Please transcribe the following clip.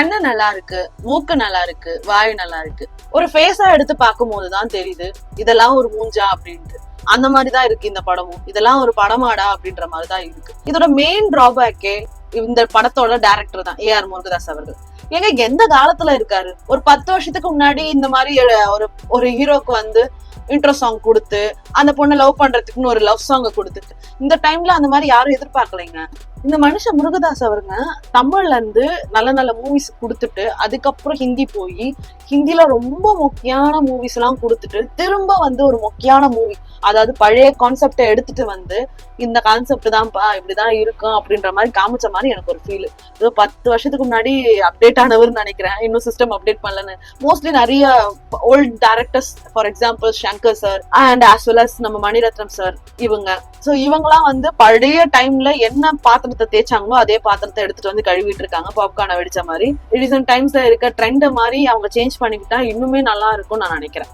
கண்ணு நல்லா இருக்கு மூக்கு நல்லா இருக்கு வாய் நல்லா இருக்கு. ஒரு ஃபேஸா எடுத்து பார்க்கும்போது தான் தெரியுது இதெல்லாம் ஒரு மூஞ்சா அப்படின்ட்டு. அந்த மாதிரிதான் இருக்கு இந்த படமும். இதெல்லாம் ஒரு படமாடா அப்படின்ற மாதிரி தான் இருக்கு. இதோட மெயின் டிராபேக்கே இந்த படத்தோட டைரக்டர் தான் ஏ ஆர் முருகதாஸ் அவர்கள். ஏங்க எந்த காலத்துல இருக்காரு? ஒரு பத்து வருஷத்துக்கு முன்னாடி இந்த மாதிரி ஒரு ஒரு ஹீரோக்கு வந்து இன்ட்ரோ சாங் கொடுத்து அந்த பொண்ணை லவ் பண்றதுக்குன்னு ஒரு லவ் சாங்க கொடுத்துட்டு இந்த டைம்ல அந்த மாதிரி யாரும் எதிர்பார்க்கலைங்க. இந்த மனுஷன் முருகதாஸ் அவருங்க தமிழ்ல இருந்து நல்ல நல்ல மூவிஸ் கொடுத்துட்டு அதுக்கப்புறம் ஹிந்தி போய் ஹிந்தில ரொம்ப முக்கியமான மூவிஸ் எல்லாம் கொடுத்துட்டு திரும்ப வந்து ஒரு முக்கியமான மூவி அதாவது பழைய கான்செப்டை எடுத்துட்டு வந்து இந்த கான்செப்ட் தான்ப்பா இப்படிதான் இருக்கும் அப்படின்ற மாதிரி காமிச்ச மாதிரி எனக்கு ஒரு ஃபீல் ஏதோ பத்து வருஷத்துக்கு முன்னாடி அப்டேட் ஆனவர்னு நினைக்கிறேன். இன்னும் சிஸ்டம் அப்டேட் பண்ணலன்னு. மோஸ்ட்லி நிறைய old directors for example Shankar sir and as well as நம்ம மணிரத்னம் சார் இவங்க. ஸோ இவங்கலாம் வந்து பழைய டைம்ல என்ன பாத்திரத்தை தேய்ச்சாங்களோ அதே பாத்திரத்தை எடுத்துட்டு வந்து கழுவிட்டு இருக்காங்க. பாப்கார்னை வெடிச்ச மாதிரி. ரீசன்ட் டைம்ஸ்ல இருக்க ட்ரெண்ட் மாதிரி அவங்க சேஞ்ச் பண்ணிக்கிட்டா இன்னுமே நல்லா இருக்கும்னு நான் நினைக்கிறேன்.